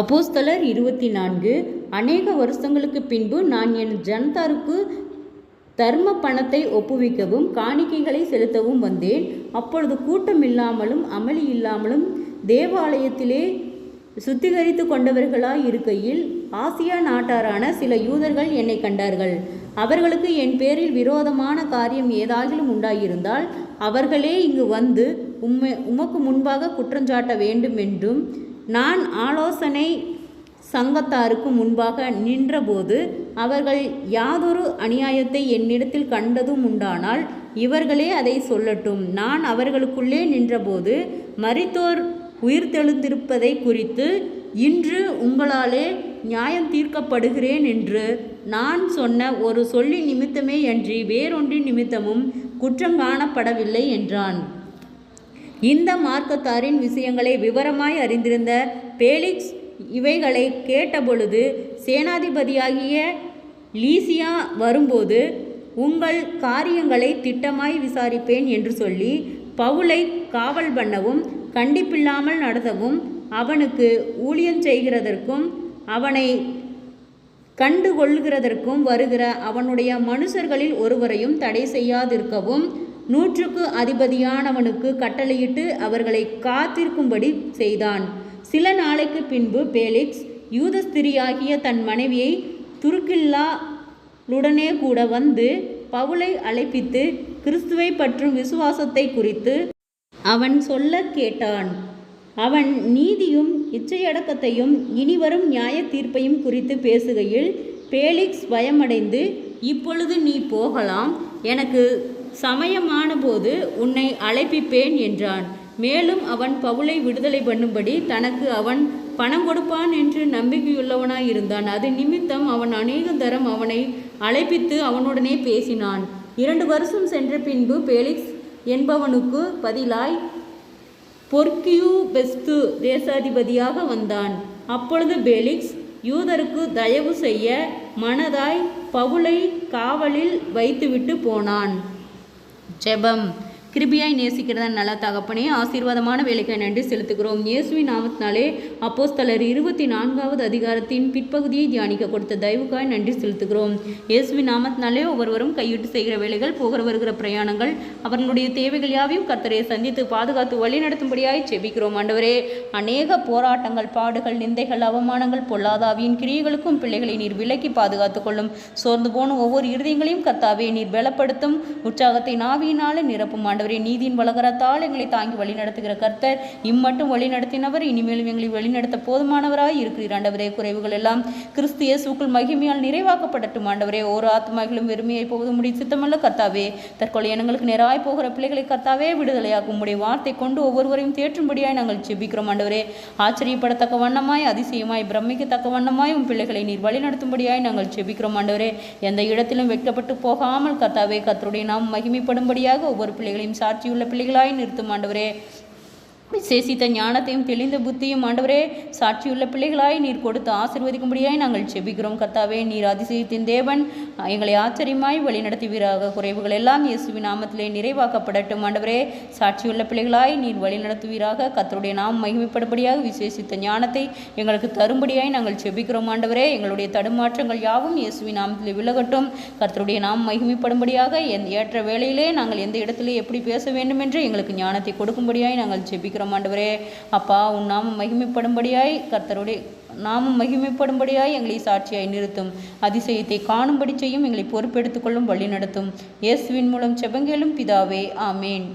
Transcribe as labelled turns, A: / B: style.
A: அப்போஸ்தலர் இருபத்தி நான்கு அநேக வருஷங்களுக்கு பின்பு நான் என் ஜனதாருக்கு தர்ம பணத்தை ஒப்புவிக்கவும் காணிக்கைகளை செலுத்தவும் வந்தேன். அப்பொழுது கூட்டம் இல்லாமலும் அமளி இல்லாமலும் தேவாலயத்திலே சுத்திகரித்து கொண்டவர்களாய் இருக்கையில் ஆசியா நாட்டாரான சில யூதர்கள் என்னை கண்டார்கள். அவர்களுக்கு என் பேரில் விரோதமான காரியம் ஏதாகிலும் உண்டாயிருந்தால் அவர்களே இங்கு வந்து உம்மை உமக்கு முன்பாக குற்றஞ்சாட்ட வேண்டும் என்றும் நான் ஆலோசனை சங்கத்தாருக்கு முன்பாக நின்றபோது அவர்கள் யாதொரு அநியாயத்தை என்னிடத்தில் கண்டதும் உண்டானால் இவர்களே அதை சொல்லட்டும். நான் அவர்களுக்குள்ளே நின்றபோது மரித்தோர் உயிர்த்தெழுந்திருப்பதை குறித்து இன்று உங்களாலே நியாயம் தீர்க்கப்படுகிறேன் என்று நான் சொன்ன ஒரு சொல்லி நிமித்தமே அன்றி வேறொன்றின் நிமித்தமும் குற்றம் காணப்படவில்லை என்றான். இந்த மார்க்கத்தாரின் விஷயங்களை விவரமாய் அறிந்திருந்த பேலிக்ஸ் இவைகளை கேட்டபொழுது சேனாதிபதியாகிய லீசியா வரும்போது உங்கள் காரியங்களை திட்டமாய் விசாரிப்பேன் என்று சொல்லி பவுலை காவல் பண்ணவும் கண்டிப்பில்லாமல் நடத்தவும் அவனுக்கு ஊழியம் செய்கிறதற்கும் அவனை கண்டு கொள்கிறதற்கும் வருகிற அவனுடைய மனுஷர்களில் ஒருவரையும் தடை செய்யாதிருக்கவும் நூற்றுக்கு அதிபதியானவனுக்கு கட்டளையிட்டு அவர்களை காத்திருக்கும்படி செய்தான். சில நாளைக்கு பின்பு பேலிக்ஸ் யூதஸ்திரியாகிய தன் மனைவியை துருக்கில்லாளுடனே கூட வந்து பவுலை அழைப்பித்து கிறிஸ்துவை பற்றும் விசுவாசத்தை குறித்து அவன் சொல்ல கேட்டான். அவன் நீதியும் இச்சையடக்கத்தையும் இனிவரும் நியாய தீர்ப்பையும் குறித்து பேசுகையில் பேலிக்ஸ் பயமடைந்து இப்பொழுது நீ போகலாம் எனக்கு சமயமானபோது உன்னை அழைப்பிப்பேன் என்றான். மேலும் அவன் பவுலை விடுதலை பண்ணும்படி தனக்கு அவன் பணம் கொடுப்பான் என்று நம்பிக்கையுள்ளவனாய் இருந்தான் அது நிமித்தம் அவன் அநேக தரம் அவனை அழைப்பித்து அவனுடனே பேசினான். இரண்டு வருஷம் சென்ற பின்பு பேலிக்ஸ் என்பவனுக்கு பதிலாய் பொர்க்கியூ பெஸ்து தேசாதிபதியாக வந்தான். அப்பொழுது பேலிக்ஸ் யூதருக்கு தயவு செய்ய மனதாய் பவுலை காவலில் வைத்துவிட்டு போனான். ஜெபம் கிருபியாய் நேசிக்கிறத நல்ல தகப்பனே ஆசீர்வாதமான வேலைக்கு நன்றி செலுத்துகிறோம். இயேசுவின் நாமத்தினாலே அப்போஸ்தலர் இருபத்தி நான்காவது அதிகாரத்தின் பிற்பகுதியை தியானிக்க கொடுத்த தயவுக்காய் நன்றி செலுத்துகிறோம். இயேசுவின் நாமத்தினாலே ஒவ்வொருவரும் கையிட்டு செய்கிற வேலைகள் போகிற வருகிற பிரயாணங்கள் அவர்களுடைய தேவைகள் யாவையும் கர்த்தரை சந்தித்து பாதுகாத்து வழி நடத்தும்படியாய் செபிக்கிறோம். ஆண்டவரே அநேக போராட்டங்கள் பாடுகள் நிந்தைகள் அவமானங்கள் பொல்லாதாவியின் கிரியைகளுக்கும் பிள்ளைகளை நீர் விலக்கி பாதுகாத்துக் கொள்ளும். சோர்ந்து போன ஒவ்வொரு இருதயங்களையும் கர்த்தாவே நீர் பலப்படுத்தும். உற்சாகத்தை நாவியினாலே நிரப்பும். ஆண்டவரே நீதியின் வளகரத்தால் எங்களை தாங்கி வழி நடத்துகிற கர்த்தர். இம்மட்டும் வழிநடத்தினவர் இனிமேலும் எங்களை வழிநடத்த போதுமானவராய் இருக்கிறீர். ஆண்டவரே குறைவுகள் எல்லாம் கிறிஸ்து இயேசுக்குள் மகிமையால் நிறைவாக்கப்படட்டும். ஆண்டவரே ஒரு ஆத்மாக்களும் வெறுமையை போவது முடியும் சித்தமல்ல கர்த்தாவே. தற்கொலை இனங்களுக்கு நேராய் போகிற பிள்ளைகளை கர்த்தாவே விடுதலையாக்கும் உடைய வார்த்தை கொண்டு ஒவ்வொருவரையும் தேற்றும்படியாய் நாங்கள் செபிக்கிறோம் ஆண்டவரே ஆச்சரியப்படத்தக்க வண்ணமாய் அதிசயமாய் பிரமிக்கத்தக்க வண்ணமாய் உன் பிள்ளைகளை நீர் வழிநடத்தும்படியாய் நாங்கள் செபிக்கிறோம் ஆண்டவரே எந்த இடத்திலும் வெட்கப்பட்டு போகாமல் கர்த்தாவே கர்த்தருடைய நாம் மகிமைப்படும்படியாக ஒவ்வொரு பிள்ளைகளையும் சாட்சியுள்ள பிள்ளைகளாய் நிறுத்தும் ஆண்டவரே. விசேஷித்த ஞானத்தையும் தெளிந்த புத்தியும் ஆண்டவரே சாட்சியுள்ள பிள்ளைகளாய் நீர் கொடுத்து ஆசிர்வதிக்கும்படியாய் நாங்கள் செபிக்கிறோம். கர்த்தாவே நீர் அதிசயத்தின் தேவன் எங்களை ஆச்சரியமாய் வழிநடத்துவீராக. குறைவுகள் எல்லாம் இயேசுவின் நாமத்திலே நிறைவாக்கப்படட்டும் ஆண்டவரே. சாட்சியுள்ள பிள்ளைகளாய் நீர் வழிநடத்துவீராக. கத்தருடைய நாம் மகிமைப்படும்படியாக விசேஷித்த ஞானத்தை எங்களுக்கு தரும்படியாய் நாங்கள் செபிக்கிறோம் ஆண்டவரே. எங்களுடைய தடுமாற்றங்கள் யாவும் இயேசுவின் நாமத்திலே விலகட்டும். கர்த்தருடைய நாம் மகிமைப்படும்படியாக எந்த ஏற்ற வேளையிலே நாங்கள் எந்த இடத்திலே எப்படி பேச வேண்டும் என்று எங்களுக்கு ஞானத்தை கொடுக்கும்படியாய் நாங்கள் செபிக்கிறோம். ஜெபிக்கிறோம் ஆண்டவரே. அப்பா உன் நாமம் மகிமைப்படும்படியாய் கர்த்தருடைய நாமும் மகிமைப்படும்படியாய் எங்களை சாட்சியாய் நிறுத்தும். அதிசயத்தை காணும்படி செய்யும் எங்களை பொறுப்பெடுத்துக்கொள்ளும் வழி நடத்தும் இயேசுவின் மூலம் செபங்கேலும் பிதாவே ஆமேன்.